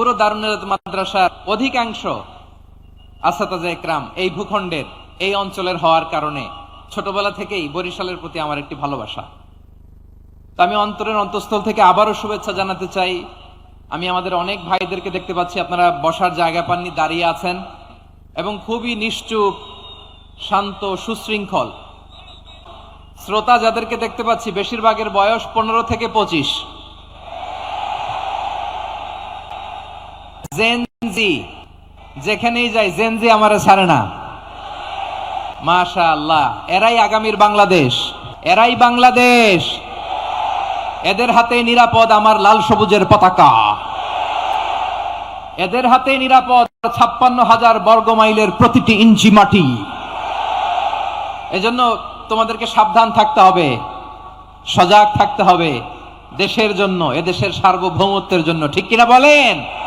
পুরো দারুনের মাদ্রাসার অধিকাংশ আসাতাজা একরাম এই ভূখণ্ডের, এই অঞ্চলের হওয়ার কারণে ছোটবেলা থেকেই বরিশালের প্রতি আমার একটি ভালোবাসা। তো আমি অন্তরের অন্তঃস্থল থেকে আবারও শুভেচ্ছা জানাতে চাই। আমি আমাদের অনেক ভাইদেরকে দেখতে পাচ্ছি, আপনারা বসার জায়গা পাননি, দাঁড়িয়ে আছেন। এবং খুবই নিশ্চুপ, শান্ত, সুশৃঙ্খল শ্রোতা যাদেরকে দেখতে পাচ্ছি, বেশিরভাগের বয়স পনেরো থেকে পঁচিশ। জেনজি যেখানেই যাই জেনজি আমারে ছাড়ে না। মাশা আল্লাহ এরাই আগামীর বাংলাদেশ। এরাই বাংলাদেশ। এদের হাতে নিরাপদ আমার লাল সবুজের পতাকা। এদের হাতে নিরাপদ ছাপ্পান্ন হাজার বর্গ মাইলের প্রতিটি ইঞ্চি মাটি। এজন্য তোমাদেরকে সাবধান থাকতে হবে। সজাগ থাকতে হবে। দেশের জন্য, এদেশের সার্বভৌমত্বের জন্য। ঠিক কিনা বলেন?